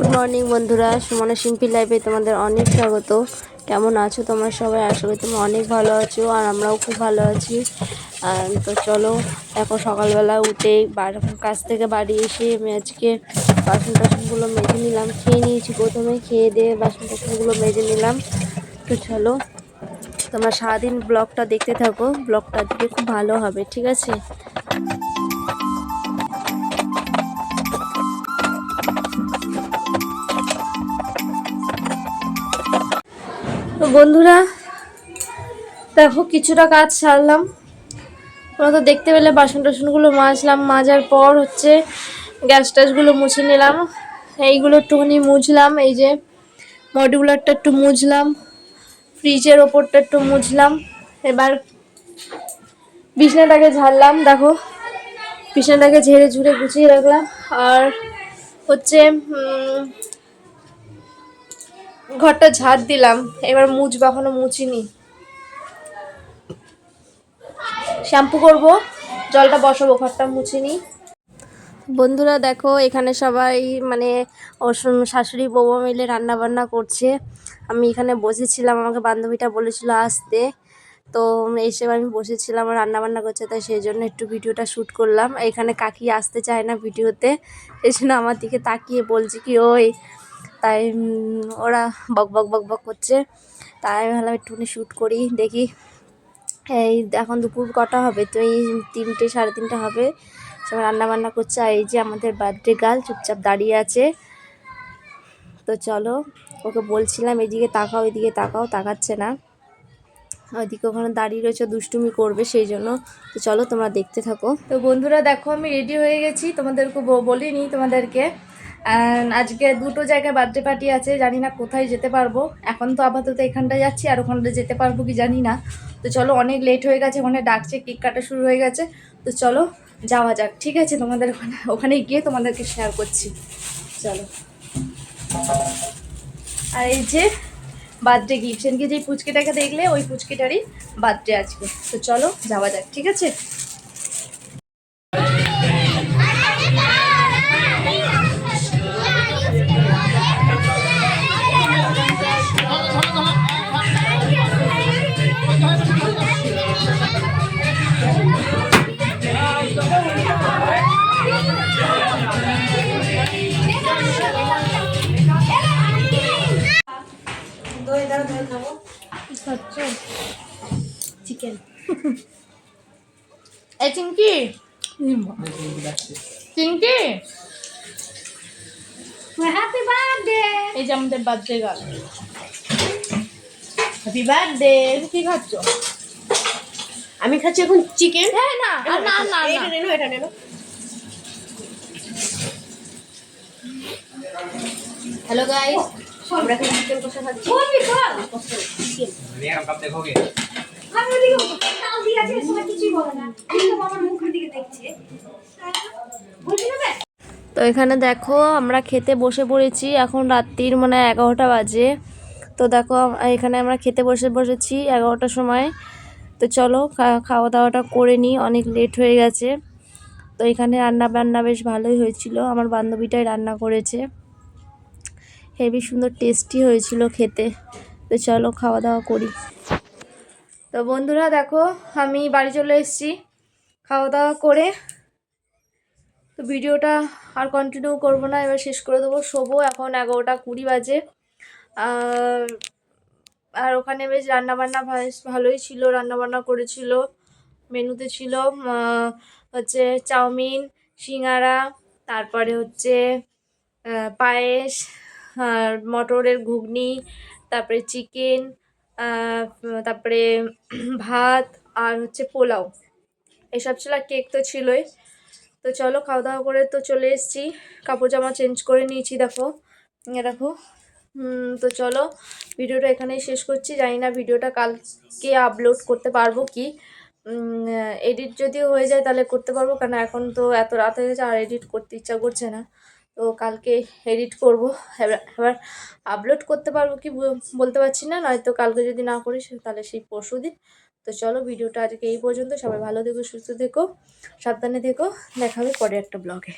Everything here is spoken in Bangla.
গুড মর্নিং বন্ধুরা। সুমনা শিল্পী লাইফে তোমাদের অনেক স্বাগত। কেমন আছো তোমরা সবাই? আশা করি তোমরা অনেক ভালো আছো, আর আমরাও খুব ভালো আছি। তো চলো এখন সকালবেলা উঠে কাজ থেকে বাড়ি এসে আমি আজকে বাসন টাসনগুলো মেজে নিলাম। খেয়ে নিয়েছি প্রথমে, খেয়ে দিয়ে বাসন টাসনগুলো মেজে নিলাম। তো চলো, তোমরা সারাদিন ব্লগটা দেখতে থাকো। ব্লগটা আজকে খুব ভালো হবে, ঠিক আছে? বন্ধুরা, দেখো কিছুটা কাজ সারলাম। তোমরা তো দেখতে পেলে বাসন টাসনগুলো মাজলাম। মাজার পর হচ্ছে গ্যাস ট্যাসগুলো মুছে নিলাম। এইগুলো একটুখানি মুছলাম, এই যে মডিউলারটা একটু মুছলাম, ফ্রিজের ওপরটা একটু মুছলাম। এবার বিছনাটাকে ঝাড়লাম, দেখো বিছনাটাকে ঝেড়ে ঝুড়ে গুছিয়ে রাখলাম। আর হচ্ছে ঘরটা ঝাড় দিলাম, এবার মুছবো এখনও মুছিনি শ্যাম্পু করব, জলটা বসাবো, ঘরটা মুছিনি বন্ধুরা দেখো, এখানে সবাই মানে শাশুড়ি বৌমা মিলে রান্না বান্না করছে। আমি এখানে বসেছিলাম, আমাকে বান্ধবীটা বলেছিল আসতে। তো এসে আমি বসেছিলাম আর রান্না বান্না করছে, তাই সেই জন্য একটু ভিডিওটা শ্যুট করলাম। এখানে কাকি আসতে চায় না ভিডিওতে এই জন্য আমার দিকে তাকিয়ে বলছে কি, ওই তাই ওরা বক বক বক বক করছে। তাই আমি ভাবলাম একটুখানি শ্যুট করি, দেখি। এই এখন দুপুর কটা হবে? তো এই তিনটে, সাড়ে তিনটে হবে। সবাই রান্না বান্না করছে। আর এই যে আমাদের বার্থডে গার্ল চুপচাপ দাঁড়িয়ে আছে। তো চলো, ওকে বলছিলাম, এদিকে তাকাও এদিকে তাকাও, তাকাচ্ছে না। ওইদিকে ওখানে দাঁড়িয়ে রয়েছে, দুষ্টুমি করবে সেই জন্য। তো চলো, তোমরা দেখতে থাকো। তো বন্ধুরা, দেখো, আমি রেডি হয়ে গেছি। তোমাদেরকে বলিনি তোমাদেরকে। আজকে দুটো জায়গায় বার্থডে পার্টি আছে, জানি না কোথায় যেতে পারব। এখন তো আপাতত এখানটা যাচ্ছি, আর ওখানটা যেতে পারব কি জানি না। তো চলো, অনেক লেট হয়ে গেছে ওখানে ডাকছে কেক কাটা শুরু হয়ে গেছে। তো চলো, যাওয়া যাক, ঠিক আছে? তোমাদের ওখানে ওখানে গিয়ে তোমাদেরকে শেয়ার করছি। চলো। আর এই যে বার্থডে গিফট সেদিনকে যে পুচকিটাকে দেখলে, ওই পুচকিটারই বার্থডে আজকে। তো চলো, যাওয়া যাক, ঠিক আছে? চিকেন এই হ্যাপি বার্থডে এই যে আমাদের বার্থডে গাল হ্যাপি বার্থডে কি খাচ্ছ? আমি খাচ্ছি এখন চিকেন হ্যাঁ না না না এটা নেনো এটা নেনো। হ্যালো গাইস আমরা এখন চিকেন কষা খাচ্ছি chicken Vieron, cap de hockey. আমি ওদিকে তাল দিয়ে আছে সময় কিছুই বলে না। আমি তো বাবার মুখের দিকে দেখছি। বলছি না তো এখানে দেখো আমরা খেতে বসে পড়েছি। এখন রাত্রির মানে এগারোটা বাজে। তো দেখো এখানে আমরা খেতে বসে বসেছি এগারোটার সময়। তো চলো খাওয়া দাওয়াটা করে নিই অনেক লেট হয়ে গেছে। তো এখানে রান্না বান্না বেশ ভালোই হয়েছিল। আমার বান্ধবীটাই রান্না করেছে। হেবি সুন্দর টেস্টি হয়েছিল খেতে। তো চলো খাওয়া দাওয়া করি। তো বন্ধুরা দেখো, আমি বাড়ি চলে এসেছি। খাওয়া দাওয়া করে তো ভিডিওটা আর কন্টিনিউ করব না, এবার শেষ করে দেবো। শোবো, এখন এগারোটা কুড়ি বাজে। আর ওখানে বেশ রান্নাবান্না ভালোই ছিল, রান্নাবান্না করেছিল, মেনুতে ছিল হচ্ছে চাউমিন, সিঙ্গারা, তারপরে হচ্ছে পায়েস আর মটরের ঘুগনি, তারপরে চিকেন তারপরে ভাত আর হচ্ছে পোলাও। এসব ছিল আর কেক তো ছিলই। তো চলো খাওয়া দাওয়া করে তো চলে এসেছি। কাপড় জামা চেঞ্জ করে নিয়েছি, দেখো। দেখো। তো চলো ভিডিওটা এখানেই শেষ করছি। জানি না ভিডিওটা কালকে আপলোড করতে পারব কি। এডিট যদি হয়ে যায় তাহলে করতে পারব। কেন এখন তো এত রাত হয়ে গেছে, আর এডিট করতে ইচ্ছা করছে না। তো কালকে এডিট করব। এবার আপলোড করতে পারব কি বল- বলতে পারছি না, নয়তো কালকে যদি না করি তাহলে সেই পরশু দিন। তো চলো ভিডিওটা আজকে এই পর্যন্ত, সবাই ভালো থেকো, সুস্থ থেকো, সাবধানে থেকো, দেখা হবে পরে একটা ব্লগে